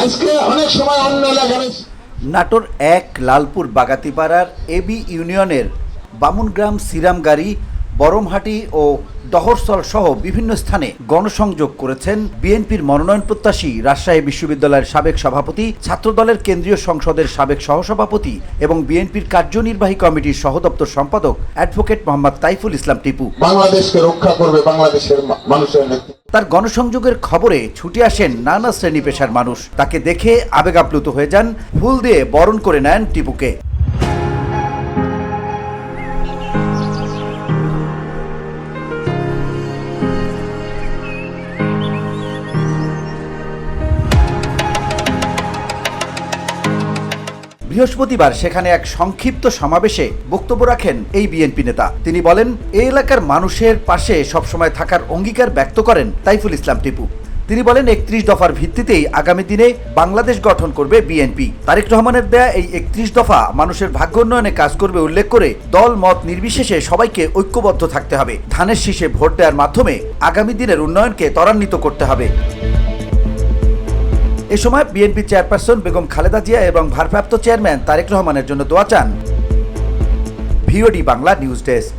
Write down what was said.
আজকে অনেক সময় অন্য এলাকায় নাটোর এক লালপুর বাগাতিপাড়ার এবি ইউনিয়নের বামুনগ্রাম সিরামগাড়ি বরমহাটি ও দহরসল সহ বিভিন্ন স্থানে গণসংযোগ করেছেন বিএনপির মনোনয়ন প্রত্যাশী রাজশাহী বিশ্ববিদ্যালয়ের সাবেক সভাপতি ছাত্রদলের কেন্দ্রীয় সংসদের সাবেক সহসভাপতি এবং বিএনপির কার্যনির্বাহী কমিটির সহদপ্তর সম্পাদক অ্যাডভোকেট মোহাম্মদ তাইফুল ইসলাম টিপু। বাংলাদেশকে রক্ষা করবে বাংলাদেশের মানুষের তার গণসংযোগের খবরে ছুটে আসেন নানা শ্রেণি পেশার মানুষ। তাকে দেখে আবেগ আপ্লুত হয়ে যান ফুল দিয়ে বরণ করে নেন টিপুকে। বৃহস্পতিবার সেখানে এক সংক্ষিপ্ত সমাবেশে বক্তব্য রাখেন এই বিএনপি নেতা। তিনি বলেন এই এলাকার মানুষের পাশে সবসময় থাকার অঙ্গীকার ব্যক্ত করেন তাইফুল ইসলাম টিপু। তিনি বলেন, একত্রিশ দফার ভিত্তিতেই আগামী দিনে বাংলাদেশ গঠন করবে বিএনপি। তারেক রহমানের দেয়া এই একত্রিশ দফা মানুষের ভাগ্য উন্নয়নে কাজ করবে উল্লেখ করে দল, মত নির্বিশেষে সবাইকে ঐক্যবদ্ধ থাকতে হবে। ধানের শীষে ভোট দেওয়ার মাধ্যমে আগামী দিনের উন্নয়নকে ত্বরান্বিত করতে হবে। এ সময় বিএনপি চেয়ারপারসন বেগম খালেদা জিয়া এবং ভারপ্রাপ্ত চেয়ারম্যান তারেক রহমানের জন্য দোয়া চান। VOD Bangla news desk.